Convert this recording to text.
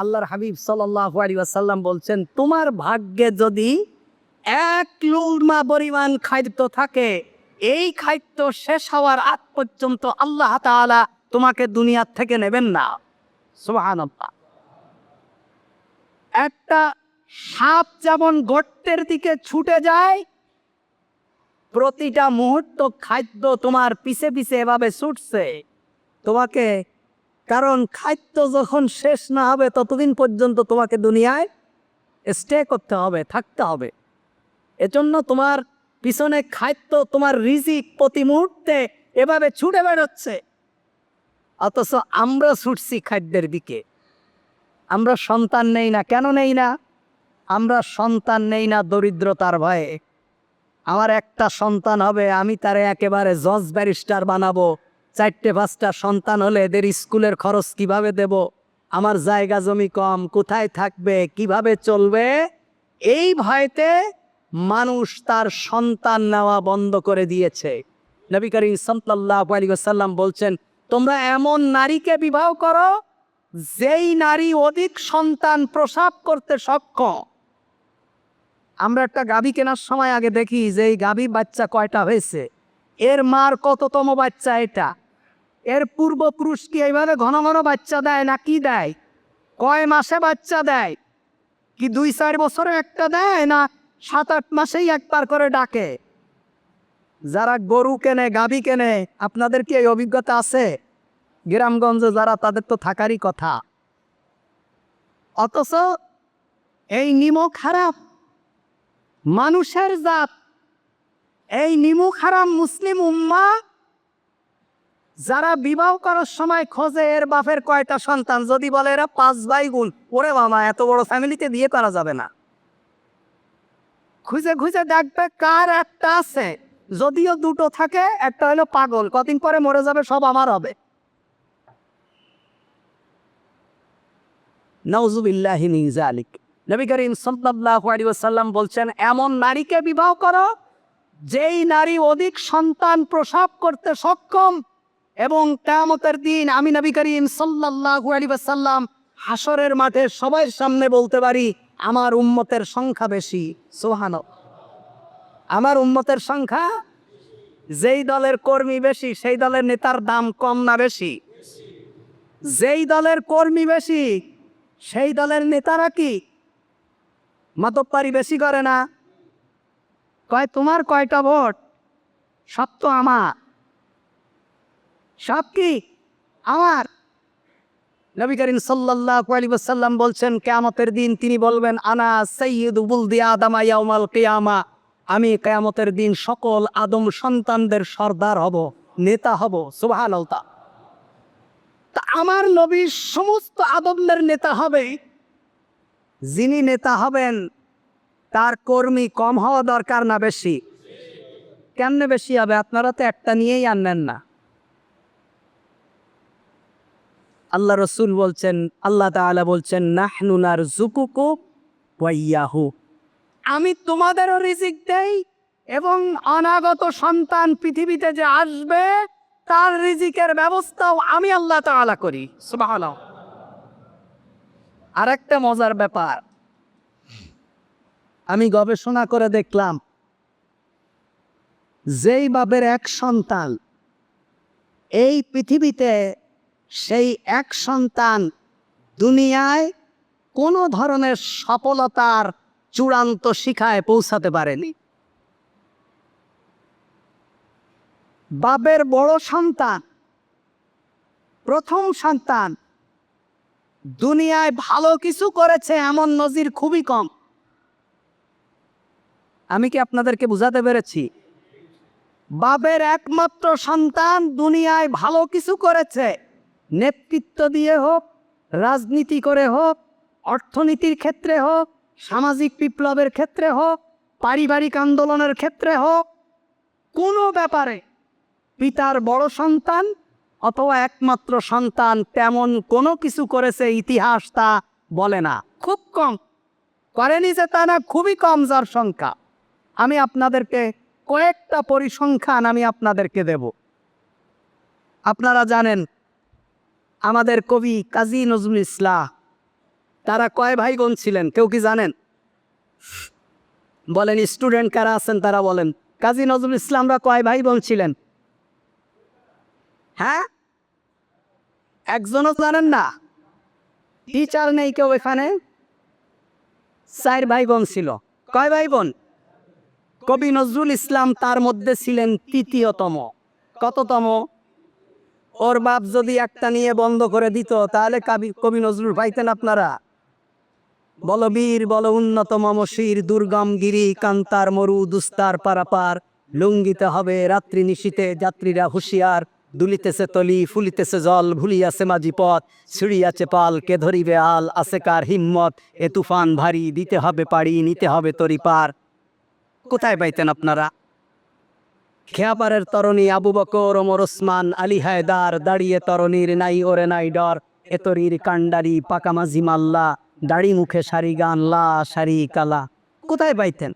আল্লাহর হাবিব সাল্লাহ আলী আসাল্লাম বলছেন, তোমার ভাগ্যে যদি এক লুলমা পরিমাণ খাদ্য থাকে, এই খাদ্য শেষ হওয়ার আগ পর্যন্ত আল্লাহ তাআলা তোমাকে দুনিয়ার থেকে নেবেন না। সুবহানাল্লাহ। একটা সাপ যেমন গর্তের দিকে ছুটে যায়, প্রতিটা মুহূর্ত খাদ্য তোমার পিছে পিছে এভাবে ছুটছে। তোমাকে কারণ খাদ্য যখন শেষ না হবে, ততদিন পর্যন্ত তোমাকে দুনিয়ায় স্টে করতে হবে, থাকতে হবে। এজন্য তোমার পিছনে খাদ্য, তোমার রিজিক প্রতি মুহূর্তে এভাবে ছুটে বেড়াচ্ছে। অথচ আমরা ছুটছি খাদ্যের দিকে। আমরা সন্তান নেই না, কেন নেই না? আমরা সন্তান নেই না দরিদ্রতার ভয়ে। আমার একটা সন্তান হবে, আমি তারে একেবারে জজ ব্যারিস্টার বানাবো। চারটে পাঁচটা সন্তান হলে এদের স্কুলের খরচ কীভাবে দেব? আমার জায়গা জমি কম, কোথায় থাকবে, কীভাবে চলবে? এই ভয়তে মানুষ তার সন্তান নেওয়া বন্ধ করে দিয়েছে। নবী করিম সাল্লাহ সাল্লাম বলছেন, তোমরা এমন নারীকে বিবাহ করো, যেই নারী অধিক সন্তান প্রসাব করতে সক্ষম। আমরা একটা গাভী কেনার সময় আগে দেখি যে এই গাভী বাচ্চা কয়টা হয়েছে। এর মার কততম বাচ্চা এটা? এর পূর্বপুরুষ কি এইভাবে ঘন ঘন বাচ্চা দেয় না কি দেয়? কয় মাসে বাচ্চা দেয়? কি দুই চার বছরে একটা দেয় না সাত আট মাসেই একবার করে ডাকে? যারা গরু কেনে, গাভী কেনে, আপনাদের কি এই অভিজ্ঞতা আছে? গ্রামগঞ্জে যারা, তাদের তো থাকারই কথা। অথচ এই নিমক খারাপ মানুষের জাত এই নিমুখ হারাম মুসলিম উম্মা, যারা বিবাহ করার সময় খোঁজে এর বাপের কয়টা সন্তান, যদি বলে এরা পাঁচ ভাই গুণ ওরে বাবা, এত বড় ফ্যামিলিতে বিয়ে করা যাবে না। খুঁজে খুঁজে দেখবে কার একটা আছে, যদিও দুটো থাকে, একটা হলো পাগল, কদিন পরে মরে যাবে, সব আমার হবে। নওজুবিল্লাহি মিন জালিক নবী করিম আলাইহি ওয়াসাল্লাম বলছেন, এমন নারীকে বিবাহ করো যেই নারী অধিক সন্তান প্রসব করতে সক্ষম এবং কিয়ামতের দিন আমি নবী করিম আলাইহি ওয়াসাল্লাম হাসরের মাঠে সবার সামনে বলতে পারি, আমার উম্মতের সংখ্যা বেশি। সুবহানাল্লাহ। আমার উম্মতের সংখ্যা, যেই দলের কর্মী বেশি, সেই দলের নেতার দাম কম না বেশি। যেই দলের কর্মী বেশি, সেই দলের নেতারা কি? মাতব্বারি বেশি করে না? কয়, তোমার কয়টা ভোট? সব তো আমার। সব কি? আমার। নবী করিম সাল্লাল্লাহু আলাইহি ওয়াসাল্লাম বলছেন, কেয়ামতের দিন তিনি বলবেন, আনা বুলদি আদামা ইয়াউমাল কিয়ামা। আমি কেয়ামতের দিন সকল আদম সন্তানদের সর্দার হব, নেতা হব, সুবহানাল্লাহ। তা আমার নবী সমস্ত আদমদের নেতা হবে যিনি নেতা হবেন তার কর্মী কম হওয়া দরকার না বেশি? কেমনে বেশি হবে? আপনারা তো একটা নিয়েই আনলেন না। আল্লাহ রসুল বলছেন, আল্লাহ তাআলা বলছেন নাহনুনার জুকুকু ওয়াইয়াহু। আমি তোমাদেরও রিজিক দেই এবং অনাগত সন্তান পৃথিবীতে যে আসবে, তার রিজিকের ব্যবস্থাও আমি আল্লাহ তাআলা করি। সুবহানাল্লাহ। আর একটা মজার ব্যাপার আমি গবেষণা করে দেখলাম, যেই বাপের এক সন্তান, এই পৃথিবীতে সেই এক সন্তান দুনিয়ায় কোনো ধরনের সফলতার চূড়ান্ত শিখায় পৌঁছাতে পারেনি। বাপের বড় সন্তান, প্রথম সন্তান, দুনিয়ায় ভালো কিছু করেছে এমন নজির খুবই কম। আমি কি আপনাদেরকে বুঝাতে পেরেছি? বাপের একমাত্র সন্তান দুনিয়ায় ভালো কিছু করেছে। নেতৃত্ব দিয়ে হোক, রাজনীতি করে হোক, অর্থনীতির ক্ষেত্রে হোক, সামাজিক বিপ্লবের ক্ষেত্রে হোক, পারিবারিক আন্দোলনের ক্ষেত্রে হোক, কোনো ব্যাপারে পিতার বড় সন্তান অথবা একমাত্র সন্তান তেমন কোনো কিছু করেছে ইতিহাস তা বলে না। খুব কম। করেনি যে তা না, খুবই কম যার সংখ্যা। আমি আপনাদেরকে কয়েকটা পরিসংখ্যান আমি আপনাদেরকে দেব। আপনারা জানেন, আমাদের কবি কাজী নজরুল ইসলাম, তারা কয় ভাই বোন ছিলেন? কেউ কি জানেন? বলেন স্টুডেন্ট কারা আছেন তারা বলেন, কাজী নজরুল ইসলামরা কয় ভাই বোন ছিলেন? হ্যাঁ? একজনও জানেন না। টিচার নেই কেউ এখানে? চার ভাই বোন ছিল। কয় ভাই বোন কবি নজরুল ইসলাম তার মধ্যে ছিলেন তৃতীয়তম। কততম? ওর বাপ যদি একটা নিয়ে বন্ধ করে দিত, তাহলে কবি কবি নজরুল পাইতেন আপনারা। বল বীর, বল উন্নত মমশির দুর্গম গিরি, কান্তার, মরু, দুস্তার, পারাপার। লুঙ্গিতে হবে রাত্রি নিশীতে যাত্রীরা হুঁশিয়ার। দুলিতেছে তলি, ফুলিতেছে জল, ভুলিয়াছে মাঝি পথ। ছিড়িয়াছে পাল, কে ধরিবে আল, আছে কার হিম্মত? এ তুফান ভারী, দিতে হবে পাড়ি, নিতে হবে তরি পার। কোথায় পাইতেন আপনারা? খেয়াপারের তরণী আবু বকর, ওমর ওসমান, আলী হায়দার, দাঁড়িয়ে তরণীর নাই, ওরে নাই ডর। এতরির কান্ডারি পাকামাজি মাল্লা, দাড়ি মুখে সারি গান, লা সারি কালা কোথায় পাইতেন